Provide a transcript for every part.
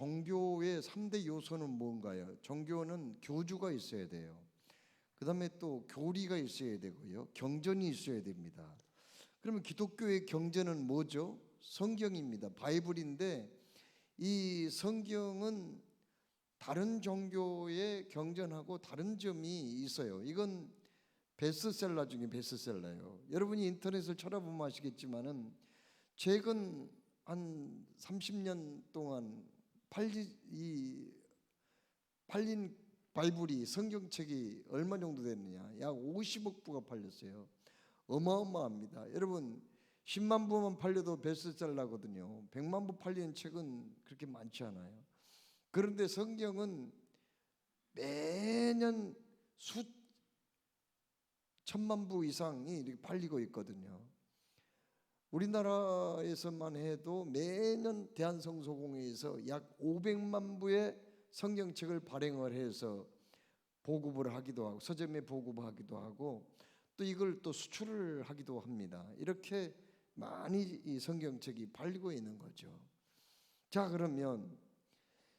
종교의 3대 요소는 뭔가요? 종교는 교주가 있어야 돼요. 그 다음에 또 교리가 있어야 되고요. 경전이 있어야 됩니다. 그러면 기독교의 경전은 뭐죠? 성경입니다. 바이블인데 이 성경은 다른 종교의 경전하고 다른 점이 있어요. 이건 베스트셀러 중에 베스트셀러예요. 여러분이 인터넷을 찾아보면 아시겠지만은 최근 한 30년 동안 팔리 이 팔린 바이블이 성경책이 얼마 정도 됐느냐? 약 50억 부가 팔렸어요. 어마어마합니다. 여러분 10만 부만 팔려도 베스트셀러거든요. 100만 부 팔리는 책은 그렇게 많지 않아요. 그런데 성경은 매년 수 천만 부 이상이 이렇게 팔리고 있거든요. 우리나라에서만 해도 매년 대한성소공회에서 약 500만 부의 성경책을 발행을 해서 보급을 하기도 하고 서점에 보급하기도 하고 또 이걸 또 수출을 하기도 합니다. 이렇게 많이 이 성경책이 팔리고 있는 거죠. 자 그러면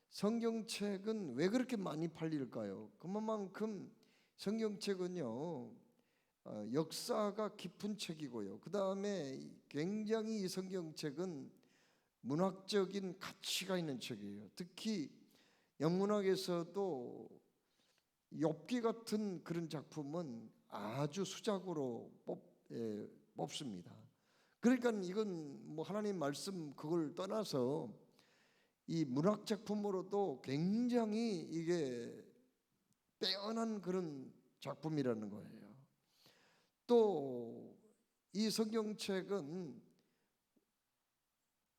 성경책은 왜 그렇게 많이 팔릴까요? 그만큼 성경책은요 어, 역사가 깊은 책이고요. 그 다음에 굉장히 이 성경책은 문학적인 가치가 있는 책이에요. 특히 영문학에서도 엽기 같은 그런 작품은 아주 수작으로 뽑, 예, 뽑습니다. 그러니까 이건 뭐 하나님 말씀 그걸 떠나서 이 문학 작품으로도 굉장히 이게 빼어난 그런 작품이라는 거예요. 또 이 성경책은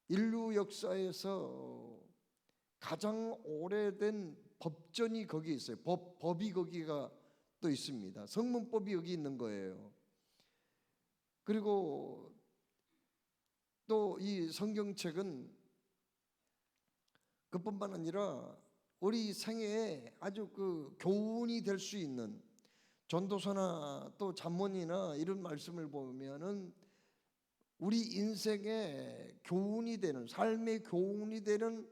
인류 역사에서 가장 오래된 법전이 거기 있어요. 법 법이 거기가 또 있습니다. 성문법이 여기 있는 거예요. 그리고 또 이 성경책은 그뿐만 아니라 우리 생애에 아주 그 교훈이 될 수 있는 전도서나 또 잠언이나 이런 말씀을 보면은 우리 인생의 교훈이 되는 삶의 교훈이 되는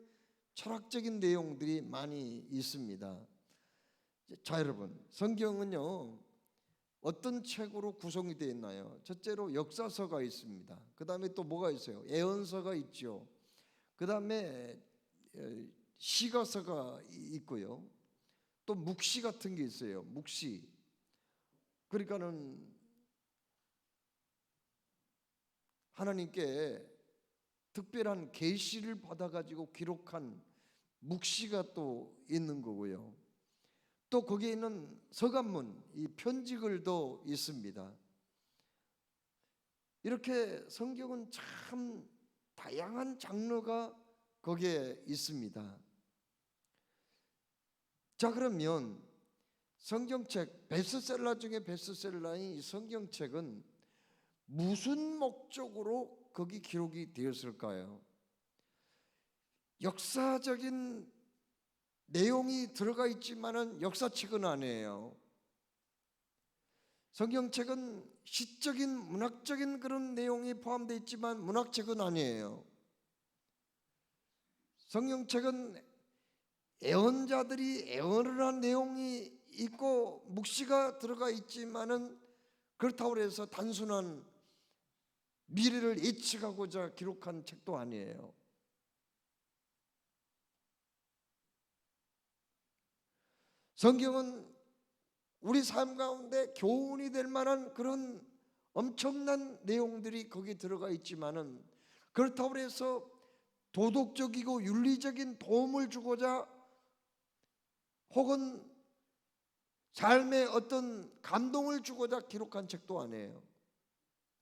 철학적인 내용들이 많이 있습니다. 자 여러분 성경은요 어떤 책으로 구성이 되어 있나요? 첫째로 역사서가 있습니다. 그 다음에 또 뭐가 있어요? 예언서가 있죠. 그 다음에 시가서가 있고요. 또 묵시 같은 게 있어요. 묵시. 그러니까는 하나님께 특별한 계시를 받아 가지고 기록한 묵시가 또 있는 거고요. 또 거기에 있는 서간문, 이 편지글도 있습니다. 이렇게 성경은 참 다양한 장르가 거기에 있습니다. 자, 그러면 성경책 베스트셀러 중에 베스트셀러인 이 성경책은 무슨 목적으로 거기 기록이 되었을까요? 역사적인 내용이 들어가 있지만은 역사책은 아니에요. 성경책은 시적인 문학적인 그런 내용이 포함되어 있지만 문학책은 아니에요. 성경책은 애언자들이 애언을 한 내용이 있고 묵시가 들어가 있지만은 그렇다고 해서 단순한 미래를 예측하고자 기록한 책도 아니에요. 성경은 우리 삶 가운데 교훈이 될 만한 그런 엄청난 내용들이 거기 들어가 있지만은 그렇다고 해서 도덕적이고 윤리적인 도움을 주고자 혹은 삶에 어떤 감동을 주고자 기록한 책도 아니에요.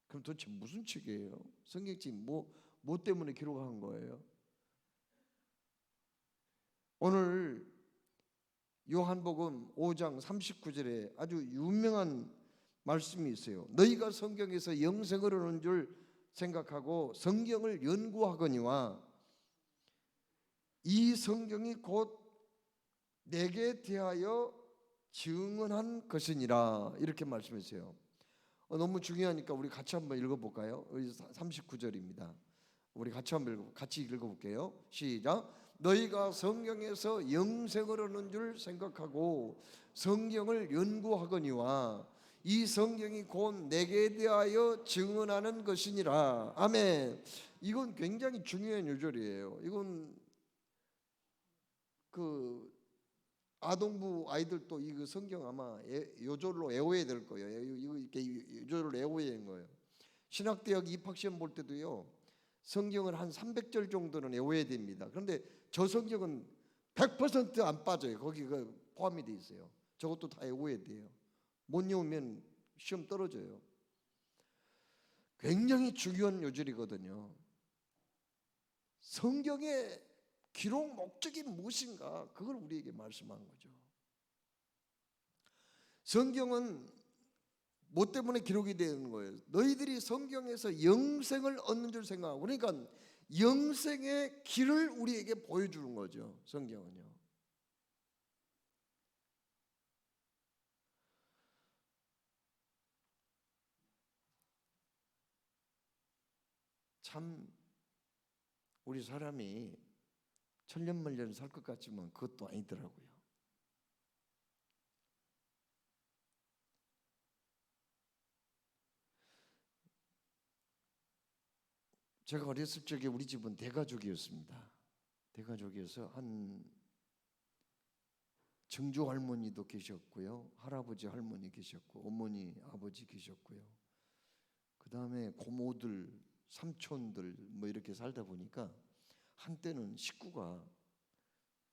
그럼 도대체 무슨 책이에요? 성경책 뭐, 뭐 때문에 기록한 거예요? 오늘 요한복음 5장 39절에 아주 유명한 말씀이 있어요. 너희가 성경에서 영생을 얻는 줄 생각하고 성경을 연구하거니와 이 성경이 곧 내게 대하여 증언한 것이니라 이렇게 말씀했어요. 어, 너무 중요하니까 우리 같이 한번 읽어볼까요? 39절입니다. 우리 같이 한번 읽어, 같이 읽어볼게요. 시작. 너희가 성경에서 영생을 얻는 줄 생각하고 성경을 연구하거니와 이 성경이 곧 내게 대하여 증언하는 것이니라. 아멘. 이건 굉장히 중요한 요절이에요. 이건 그 아동부 아이들도 이거 성경 아마 애- 요절로 외워야 될 거예요. 이거 이렇게 요절로 외워야 되는 거예요. 신학대학 입학 시험 볼 때도요. 성경을 한 300절 정도는 외워야 됩니다. 그런데 저 성경은 100%안 빠져요. 거기 그 포함이 돼 있어요. 저것도 다 외워야 돼요. 못 외우면 시험 떨어져요. 굉장히 중요한 요절이거든요. 성경의 기록 목적이 무엇인가 그걸 우리에게 말씀한 거죠. 성경은 뭐 때문에 기록이 되는 거예요? 너희들이 성경에서 영생을 얻는 줄 생각하고 그러니까 영생의 길을 우리에게 보여주는 거죠. 성경은요. 참 우리 사람이 천년만년 살 것 같지만 그것도 아니더라고요. 제가 어렸을 적에 우리 집은 대가족이었습니다. 대가족이어서 한 증조 할머니도 계셨고요, 할아버지 할머니 계셨고, 어머니 아버지 계셨고요. 그 다음에 고모들, 삼촌들 뭐 이렇게 살다 보니까 한때는 식구가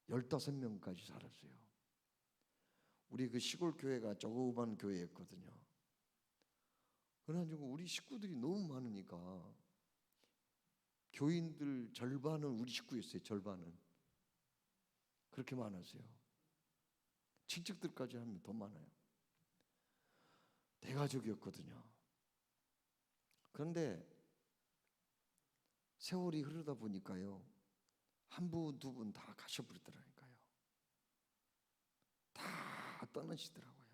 15명까지 살았어요. 우리 그 시골 교회가 조그만 교회였거든요. 그래가지고 우리 식구들이 너무 많으니까 교인들 절반은 우리 식구였어요. 절반은 그렇게 많았어요. 친척들까지 하면 더 많아요. 대가족이었거든요. 그런데 세월이 흐르다 보니까요. 한 분, 두 분 다 가셔버리더라니까요. 다 떠나시더라고요.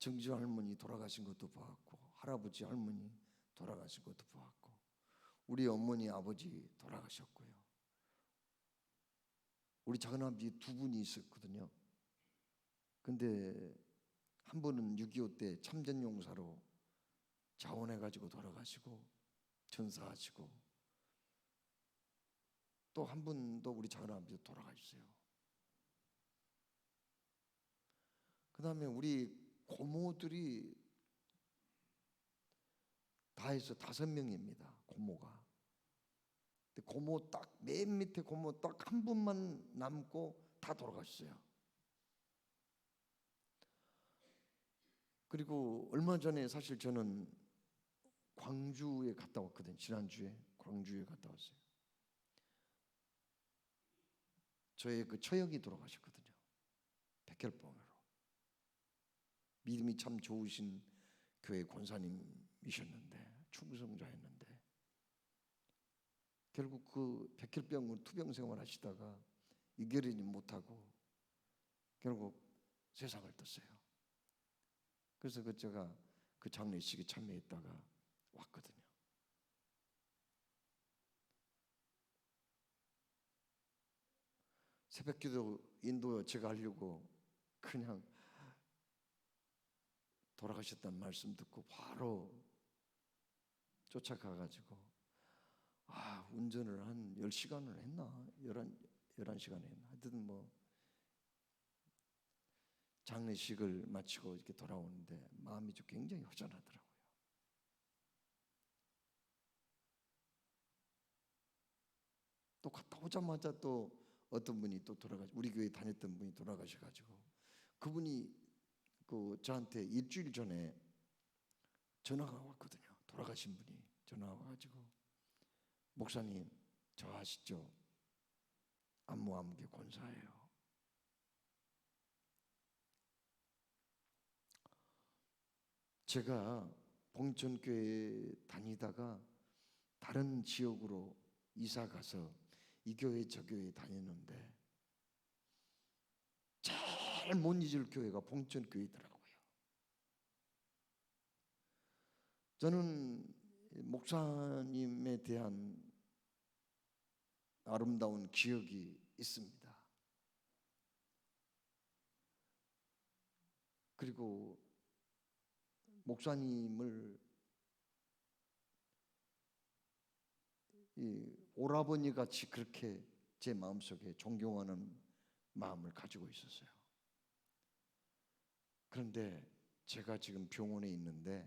정주 할머니 돌아가신 것도 보았고, 할아버지 할머니 돌아가신 것도 보았고, 우리 어머니 아버지 돌아가셨고요. 우리 작은 아버지 두 분이 있었거든요. 근데 한 분은 6.25 때 참전용사로 자원해가지고 돌아가시고 전사하시고 또 한 분도 우리 작은 아버지 돌아가셨어요. 그 다음에 우리 고모들이 다 해서 다섯 명입니다. 고모가. 고모 딱 맨 밑에 고모 딱 한 분만 남고 다 돌아가셨어요. 그리고 얼마 전에 사실 저는 광주에 갔다 왔거든요. 지난주에 광주에 갔다 왔어요. 저의 그 처형이 돌아가셨거든요. 백혈병으로. 믿음이 참 좋으신 교회 권사님이셨는데 충성자였는데 결국 그 백혈병으로 투병 생활하시다가 이겨내지 못하고 결국 세상을 떴어요. 그래서 그 제가 그 장례식에 참여했다가 왔거든요. 새벽기도 인도 제가 하려고 그냥 돌아가셨다는 말씀 듣고 바로 쫓아가 가지고 아 운전을 한 10시간을 했나 11, 11시간 했나 하여튼 뭐 장례식을 마치고 이렇게 돌아오는데 마음이 좀 굉장히 허전하더라고요. 또 갔다 오자마자 또 어떤 분이 또 돌아가 우리 교회 다녔던 분이 돌아가셔 가지고 그분이 그 저한테 일주일 전에 전화가 왔거든요. 돌아가신 분이 전화가 와 가지고 목사님 저 아시죠? 안무암교 권사예요. 제가 봉천교회 다니다가 다른 지역으로 이사 가서 이 교회 저 교회 다녔는데 제일 못 잊을 교회가 봉천 교회더라고요. 저는 목사님에 대한 아름다운 기억이 있습니다. 그리고 목사님을 이 오라버니 같이 그렇게 제 마음속에 존경하는 마음을 가지고 있었어요. 그런데 제가 지금 병원에 있는데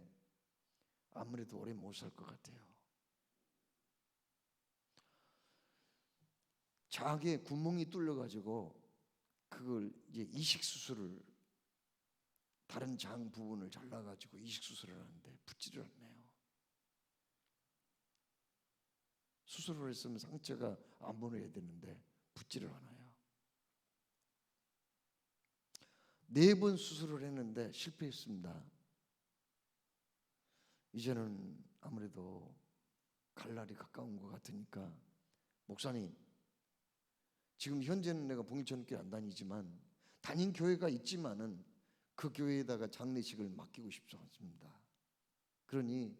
아무래도 오래 못 살 것 같아요. 장에 구멍이 뚫려 가지고 그걸 이제 이식 수술을 다른 장 부분을 잘라 가지고 이식 수술을 하는데 붙지를 않네요. 수술을 했으면 상처가 안 보내야 되는데 붙지를 않아요. 네 번 수술을 했는데 실패했습니다. 이제는 아무래도 갈 날이 가까운 것 같으니까 목사님 지금 현재는 내가 봉일천교회 안 다니지만 다닌 교회가 있지만은 그 교회에다가 장례식을 맡기고 싶지 않습니다. 그러니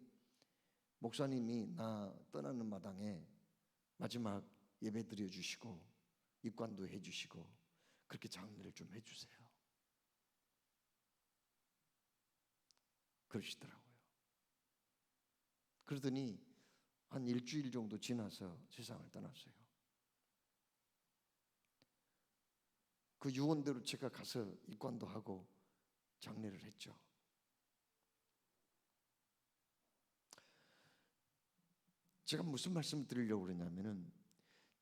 목사님이 나 떠나는 마당에 마지막 예배 드려 주시고 입관도 해 주시고 그렇게 장례를 좀 해 주세요. 그러시더라고요. 그러더니 한 일주일 정도 지나서 세상을 떠났어요. 그 유언대로 제가 가서 입관도 하고 장례를 했죠. 제가 무슨 말씀을 드리려고 그러냐면은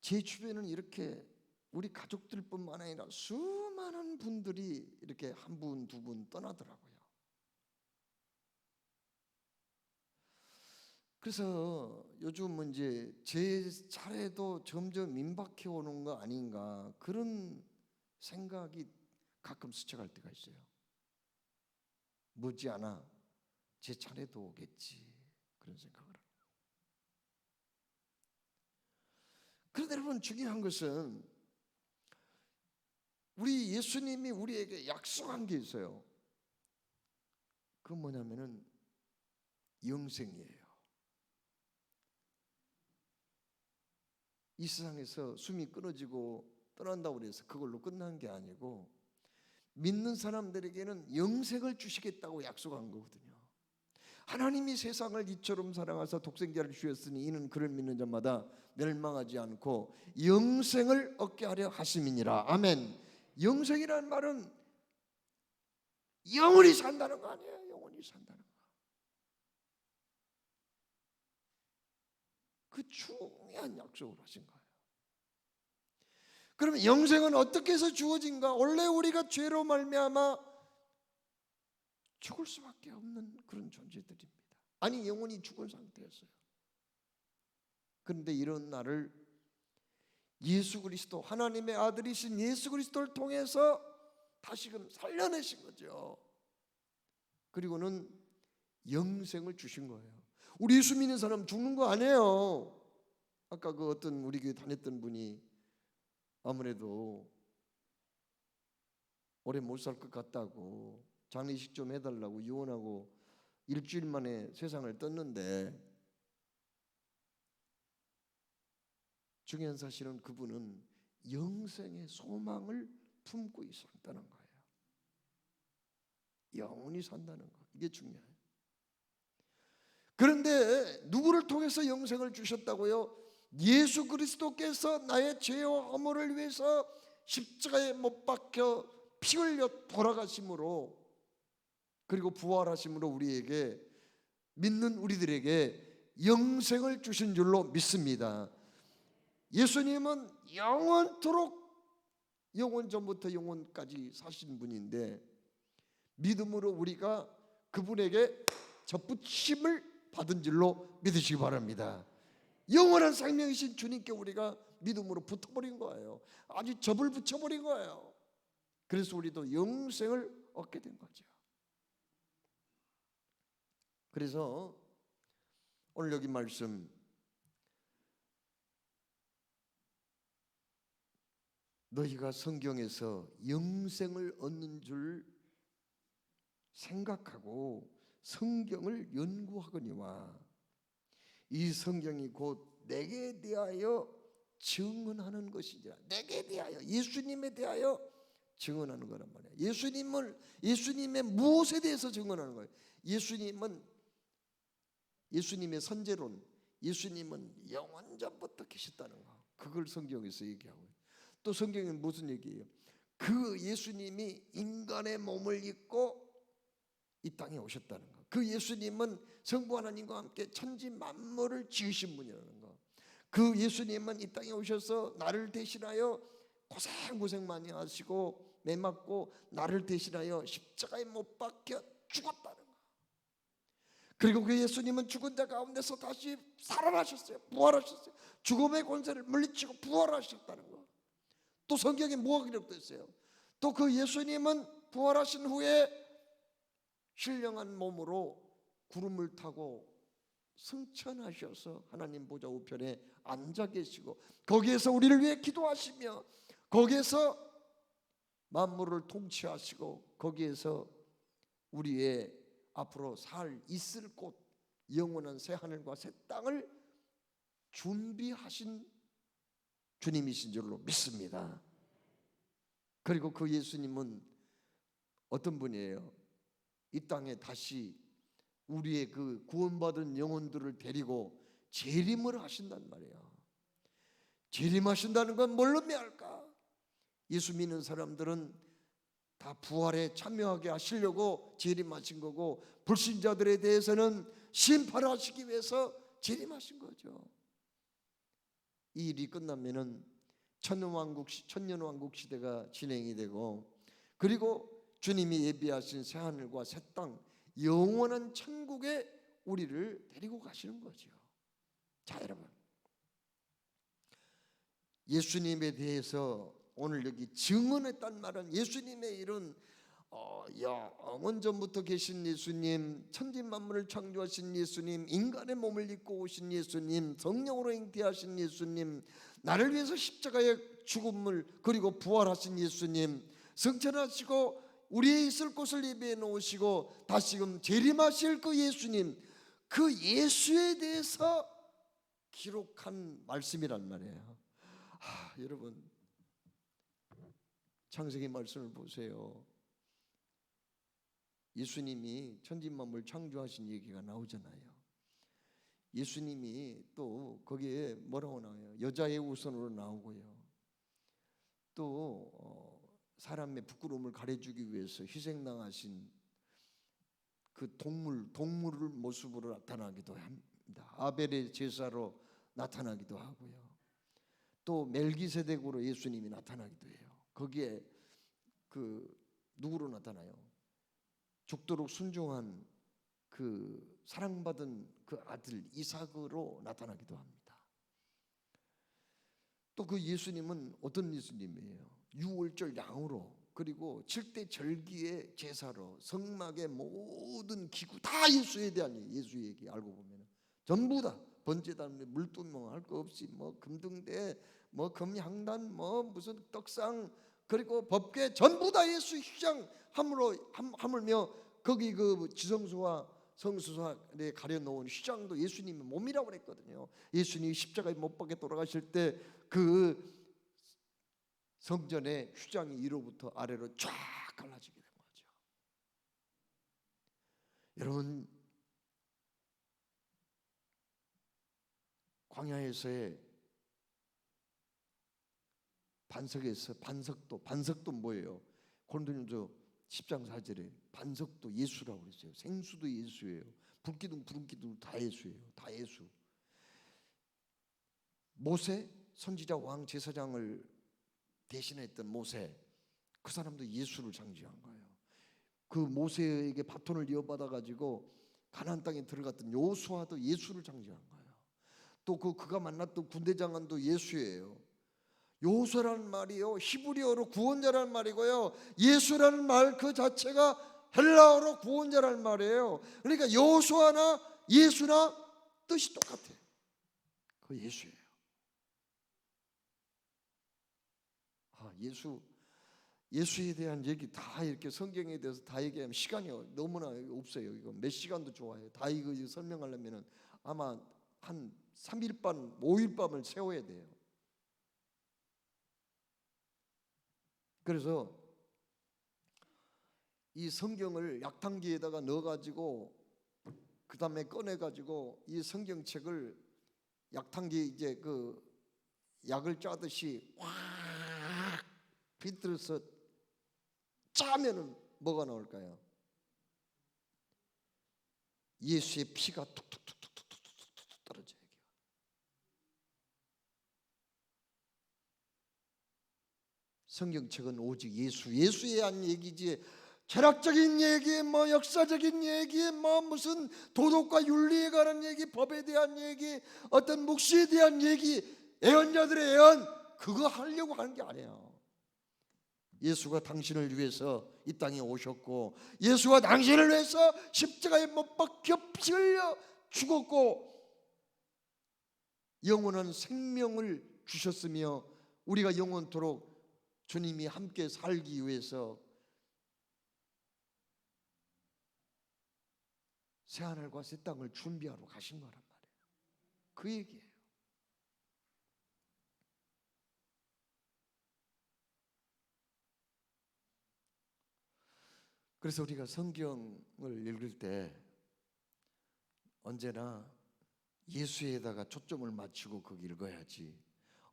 제 주변은 이렇게 우리 가족들뿐만 아니라 수많은 분들이 이렇게 한 분, 두 분 떠나더라고요. 그래서 요즘은 이제 제 차례도 점점 민박해 오는 거 아닌가 그런 생각이 가끔 스쳐갈 때가 있어요. 머지않아 제 차례도 오겠지 그런 생각을 합니다. 그런데 여러분 중요한 것은 우리 예수님이 우리에게 약속한 게 있어요. 그 뭐냐면은 영생이에요. 이 세상에서 숨이 끊어지고 떠난다고 그래서 그걸로 끝난 게 아니고 믿는 사람들에게는 영생을 주시겠다고 약속한 거거든요. 하나님이 세상을 이처럼 사랑하사 독생자를 주셨으니 이는 그를 믿는 자마다 멸망하지 않고 영생을 얻게 하려 하심이니라. 아멘. 영생이라는 말은 영원히 산다는 거 아니에요. 영원히 산다는 거. 그 중요한 약속을 하신 거예요. 그러면 영생은 어떻게 해서 주어진가? 원래 우리가 죄로 말미암아 죽을 수밖에 없는 그런 존재들입니다. 아니 영원히 죽은 상태였어요. 그런데 이런 날을 예수 그리스도 하나님의 아들이신 예수 그리스도를 통해서 다시금 살려내신 거죠. 그리고는 영생을 주신 거예요. 우리 예수 믿는 사람 죽는 거 아니에요. 아까 그 어떤 우리 교회 다녔던 분이 아무래도 오래 못 살 것 같다고 장례식 좀 해달라고 유언하고 일주일 만에 세상을 떴는데 중요한 사실은 그분은 영생의 소망을 품고 있었다는 거예요. 영원히 산다는 거 이게 중요해요. 그런데 누구를 통해서 영생을 주셨다고요? 예수 그리스도께서 나의 죄와 허물을 위해서 십자가에 못 박혀 피 흘려 돌아가심으로 그리고 부활하심으로 우리에게 믿는 우리들에게 영생을 주신 줄로 믿습니다. 예수님은 영원토록 영원 전부터 영원까지 사신 분인데 믿음으로 우리가 그분에게 접붙임을 받은 줄로 믿으시기 바랍니다. 영원한 생명이신 주님께 우리가 믿음으로 붙어버린 거예요. 아주 접을 붙여버린 거예요. 그래서 우리도 영생을 얻게 된 거죠. 그래서 오늘 여기 말씀 너희가 성경에서 영생을 얻는 줄 생각하고 성경을 연구하거니와 이 성경이 곧 내게 대하여 증언하는 것이니라. 내게 대하여 예수님에 대하여 증언하는 거란 말이야. 예수님을 예수님의 무엇에 대해서 증언하는 거예요. 예수님은 예수님의 선제론, 예수님은 영원 전부터 계셨다는 거. 그걸 성경에서 얘기하고. 또 성경에 무슨 얘기예요? 그 예수님이 인간의 몸을 입고 이 땅에 오셨다는 거. 그 예수님은 성부 하나님과 함께 천지 만물을 지으신 분이라는 거. 그 예수님은 이 땅에 오셔서 나를 대신하여 고생 고생 많이 하시고 매 맞고 나를 대신하여 십자가에 못 박혀 죽었다는 거. 그리고 그 예수님은 죽은 자 가운데서 다시 살아나셨어요. 부활하셨어요. 죽음의 권세를 물리치고 부활하셨다는 거. 또 성경에 뭐가 기록되어 있어요? 또 그 예수님은 부활하신 후에 신령한 몸으로 구름을 타고 승천하셔서 하나님 보좌 우편에 앉아 계시고 거기에서 우리를 위해 기도하시며 거기에서 만물을 통치하시고 거기에서 우리의 앞으로 살 있을 곳 영원한 새 하늘과 새 땅을 준비하신 주님이신 줄로 믿습니다. 그리고 그 예수님은 어떤 분이에요? 이 땅에 다시 우리의 그 구원받은 영혼들을 데리고 재림을 하신단 말이에요. 재림하신다는 건 뭘로 미할까? 예수 믿는 사람들은 다 부활에 참여하게 하시려고 재림하신 거고 불신자들에 대해서는 심판하시기 위해서 재림하신 거죠. 이 일이 끝나면은 천년왕국 시- 천년왕국 시대가 진행이 되고 그리고 주님이 예비하신 새 하늘과 새 땅 영원한 천국에 우리를 데리고 가시는 거죠. 자, 여러분. 예수님에 대해서 오늘 여기 증언했단 말은 예수님의 이런 어, 영원 전부터 계신 예수님, 천지 만물을 창조하신 예수님, 인간의 몸을 입고 오신 예수님, 성령으로 잉태하신 예수님, 나를 위해서 십자가의 죽음을 그리고 부활하신 예수님, 성천하시고 우리의 있을 곳을 예비해 놓으시고 다시금 재림하실 그 예수님, 그 예수에 대해서 기록한 말씀이란 말이에요. 아, 여러분 창세기 말씀을 보세요. 예수님이 천지 만물 창조하신 얘기가 나오잖아요. 예수님이 또 거기에 뭐라고 나와요? 여자의 우선으로 나오고요. 또 어, 사람의 부끄러움을 가려주기 위해서 희생당하신 그 동물 동물을 모습으로 나타나기도 합니다. 아벨의 제사로 나타나기도 하고요. 또 멜기세덱으로 예수님이 나타나기도 해요. 거기에 그 누구로 나타나요? 죽도록 순종한 그 사랑받은 그 아들 이삭으로 나타나기도 합니다. 또 그 예수님은 어떤 예수님이에요? 유월절 양으로 그리고 칠대 절기의 제사로 성막의 모든 기구 다 예수에 대한 예수 얘기 알고 보면 전부 다 번제단 물두멍 할 거 없이 뭐 금등대 뭐 금향단 뭐 무슨 떡상 그리고 법궤 전부 다 예수 휘장 함으로 함, 하물며 거기 그 지성소와 성수사에 가려 놓은 휘장도 예수님의 몸이라고 그랬거든요. 예수님이 십자가에 못 박혀 돌아가실 때 그 성전의 휘장이 위로부터 아래로 쫙 갈라지게 된 거죠. 여러분 광야에서의 반석에서 반석도 반석도 뭐예요? 고린도전서 10장 4절에 반석도 예수라고 그랬어요. 생수도 예수예요. 불기둥 부름기둥 다 예수예요. 다 예수. 모세 선지자 왕 제사장을 대신했던 모세 그 사람도 예수를 상징한 거예요. 그 모세에게 바톤을 이어받아 가지고 가나안 땅에 들어갔던 요수아도 예수를 상징한 거예요. 또 그 그가 만났던 군대 장관도 예수예요. 요수라는 말이요 히브리어로 구원자라는 말이고요. 예수라는 말 그 자체가 헬라어로 구원자라는 말이에요. 그러니까 요수아나 예수나 뜻이 똑같아. 그 예수예요. 아, 예수 예수에 대한 얘기 다 이렇게 성경에 대해서 다 얘기하면 시간이 너무나 없어요. 이거 몇 시간도 좋아요. 다 이거 설명하려면은 아마 한 3일 밤, 5일 밤을 세워야 돼요. 그래서 이 성경을 약탕기에다가 넣어가지고 그 다음에 꺼내가지고 이 성경책을 약탕기 이제 그 약을 짜듯이 확 비틀어서 짜면은 뭐가 나올까요? 예수의 피가 툭툭툭툭툭툭툭 떨어져요. 여기가. 성경책은 오직 예수, 예수에 대한 얘기지. 철학적인 얘기, 뭐 역사적인 얘기, 뭐 무슨 도덕과 윤리에 관한 얘기, 법에 대한 얘기, 어떤 묵시에 대한 얘기, 애언자들의 애언 그거 하려고 하는 게 아니에요. 예수가 당신을 위해서 이 땅에 오셨고 예수가 당신을 위해서 십자가에 못 박혀 피 흘려 죽었고 영원한 생명을 주셨으며 우리가 영원토록 주님이 함께 살기 위해서 새하늘과 새 땅을 준비하러 가신 거란 말이에요. 그 얘기예요. 그래서 우리가 성경을 읽을 때 언제나 예수에다가 초점을 맞추고 거기 읽어야지.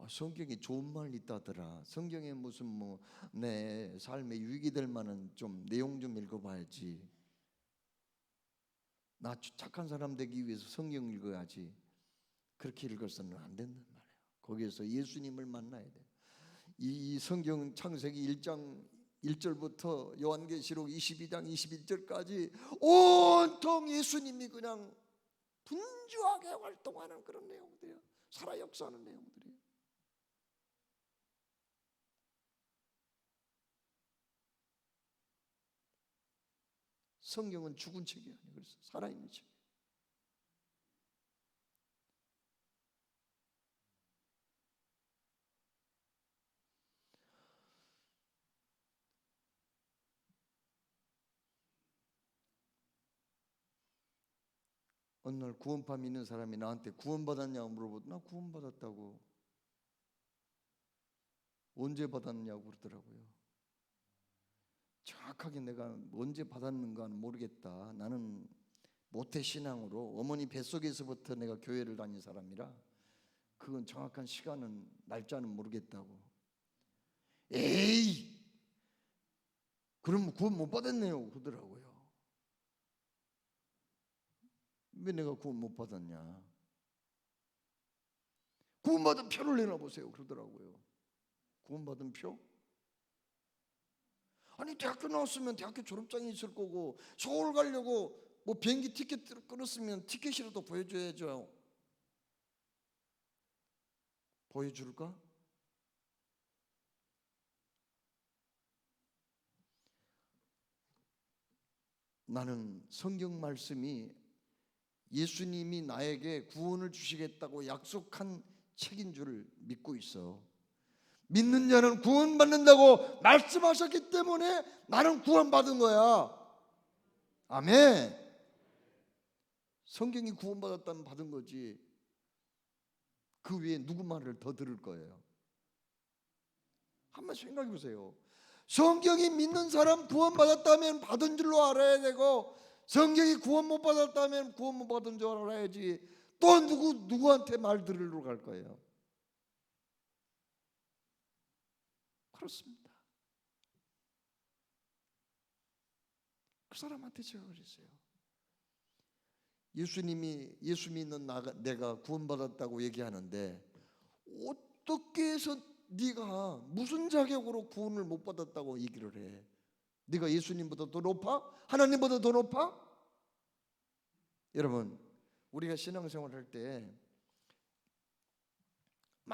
아, 성경에 좋은 말 있다더라. 성경에 무슨 뭐 내 삶에 유익이 될 만한 좀 내용 좀 읽어봐야지. 나 착한 사람 되기 위해서 성경 읽어야지. 그렇게 읽어서는 안 된단 말이에요. 거기에서 예수님을 만나야 돼. 이 성경 창세기 1장 1절부터 요한계시록 22장 21절까지 온통 예수님이 그냥 분주하게 활동하는 그런 내용들이에요. 살아 역사하는 내용들이에요. 성경은 죽은 책이 아니에요. 그래서 살아있는 책. 어느 날 구원파 믿는 사람이 나한테 구원받았냐고 물어보고 나 구원받았다고 언제 받았냐고 그러더라고요 정확하게 내가 언제 받았는가는 모르겠다 나는 모태 신앙으로 어머니 뱃속에서부터 내가 교회를 다닌 사람이라 그건 정확한 시간은 날짜는 모르겠다고 에이 그럼 구원 못 받았네요 그러더라고요 왜 내가 구원 못 받았냐? 구원받은 표를 내놔보세요. 그러더라고요. 구원받은 표? 아니 대학교 나왔으면 대학교 졸업장이 있을 거고 서울 가려고 뭐 비행기 티켓 끊었으면 티켓이라도 보여줘야죠. 보여줄까? 나는 성경 말씀이 예수님이 나에게 구원을 주시겠다고 약속한 책인 줄을 믿고 있어. 믿는 자는 구원받는다고 말씀하셨기 때문에 나는 구원받은 거야. 아멘. 성경이 구원받았다면 받은 거지. 그 위에 누구 말을 더 들을 거예요. 한번 생각해 보세요. 성경이 믿는 사람 구원받았다면 받은 줄로 알아야 되고 성경이 구원 못 받았다면 구원 못 받은 줄 알아야지. 또 누구 누구한테 말 들으러 갈 거예요. 그렇습니다. 그 사람한테 제가 그랬어요. 예수님이 예수 믿는 나가, 내가 구원받았다고 얘기하는데 어떻게 해서 네가 무슨 자격으로 구원을 못 받았다고 얘기를 해? 네가 예수님보다 더 높아? 하나님보다 더 높아? 여러분, 우리가 신앙생활 할때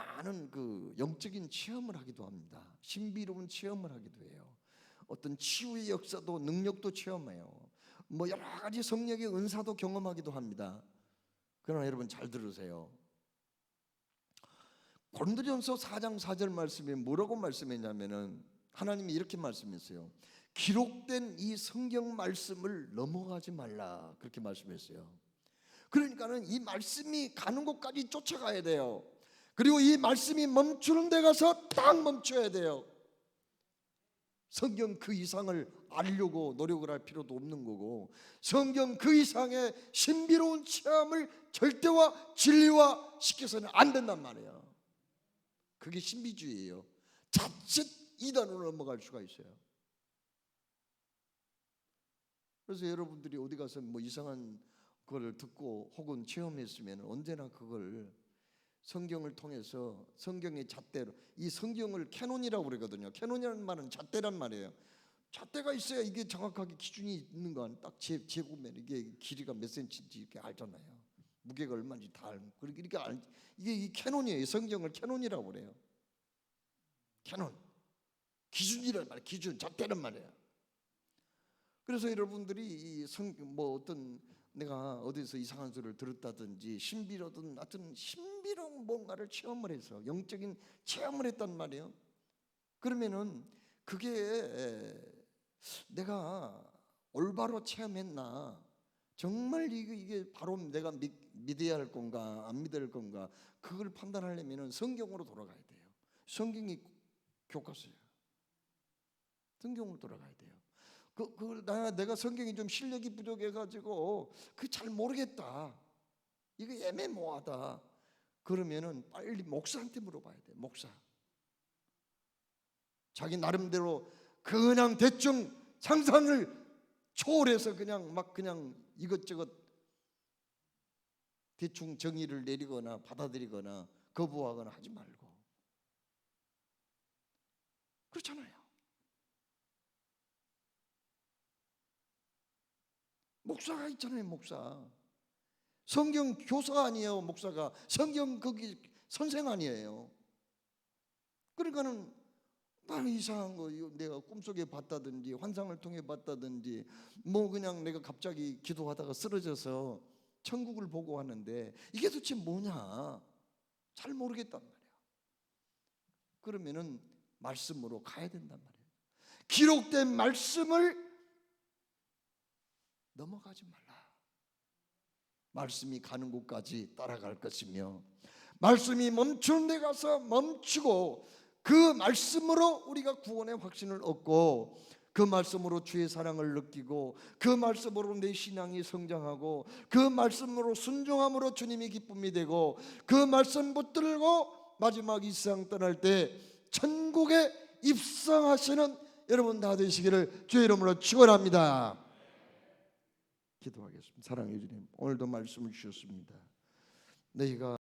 많은 그 영적인 체험을 하기도 합니다. 신비로운 체험을 하기도 해요. 어떤 치유의 역사도 능력도 체험해요. 뭐 여러 가지 성령의 은사도 경험하기도 합니다. 그러나 여러분 잘 들으세요. 고린도전서 4장 4절 말씀에 뭐라고 말씀했냐면은 하나님이 이렇게 말씀했어요. 기록된 이 성경 말씀을 넘어가지 말라 그렇게 말씀했어요. 그러니까는 이 말씀이 가는 곳까지 쫓아가야 돼요. 그리고 이 말씀이 멈추는 데 가서 딱 멈춰야 돼요. 성경 그 이상을 알려고 노력을 할 필요도 없는 거고 성경 그 이상의 신비로운 체험을 절대화 진리화 시켜서는 안 된단 말이에요. 그게 신비주의예요. 자칫 이단으로 넘어갈 수가 있어요. 그래서 여러분들이 어디 가서 뭐 이상한 걸 듣고 혹은 체험했으면 언제나 그걸 성경을 통해서 성경의 잣대로 이 성경을 캐논이라고 그러거든요. 캐논이라는 말은 잣대란 말이에요. 잣대가 있어야 이게 정확하게 기준이 있는 건딱 재보면 이게 길이가 몇 센치인지 이렇게 알잖아요. 무게가 얼마인지 다 알고 그렇게 이렇게 알 이게 이 캐논이에요. 성경을 캐논이라고 그래요. 캐논 기준이란 말이에요. 기준 잣대란 말이에요. 그래서 여러분들이 이성뭐 어떤 내가 어디서 이상한 소리를 들었다든지 신비로든 하여튼 신비로운 뭔가를 체험을 해서 영적인 체험을 했단 말이에요. 그러면은 그게 내가 올바로 체험했나 정말 이게, 바로 내가 믿, 믿어야 할 건가 안 믿어야 할 건가 그걸 판단하려면은 성경으로 돌아가야 돼요. 성경이 교과서예요. 성경으로 돌아가야 돼요. 그, 그 나, 내가 성경이 좀 실력이 부족해가지고 그 잘 모르겠다. 이거 애매모호하다. 그러면은 빨리 목사한테 물어봐야 돼. 목사. 자기 나름대로 그냥 대충 상상을 초월해서 그냥 막 그냥 이것저것 대충 정의를 내리거나 받아들이거나 거부하거나 하지 말고 그렇잖아요. 목사가 있잖아요, 목사. 성경 교사 아니에요, 목사가. 성경 거기 선생 아니에요. 그러니까는 막 이상한 거 내가 꿈속에 봤다든지 환상을 통해 봤다든지 뭐 그냥 내가 갑자기 기도하다가 쓰러져서 천국을 보고 하는데 이게 도대체 뭐냐? 잘 모르겠단 말이야. 그러면은 말씀으로 가야 된단 말이에요. 기록된 말씀을 넘어가지 말라. 말씀이 가는 곳까지 따라갈 것이며 말씀이 멈추는 데 가서 멈추고 그 말씀으로 우리가 구원의 확신을 얻고 그 말씀으로 주의 사랑을 느끼고 그 말씀으로 내 신앙이 성장하고 그 말씀으로 순종함으로 주님이 기쁨이 되고 그 말씀 붙들고 마지막 이 세상 떠날 때 천국에 입성하시는 여러분 다 되시기를 주의 이름으로 축원합니다. 기도하겠습니다. 사랑해 주님, 오늘도 말씀을 주셨습니다. 너희가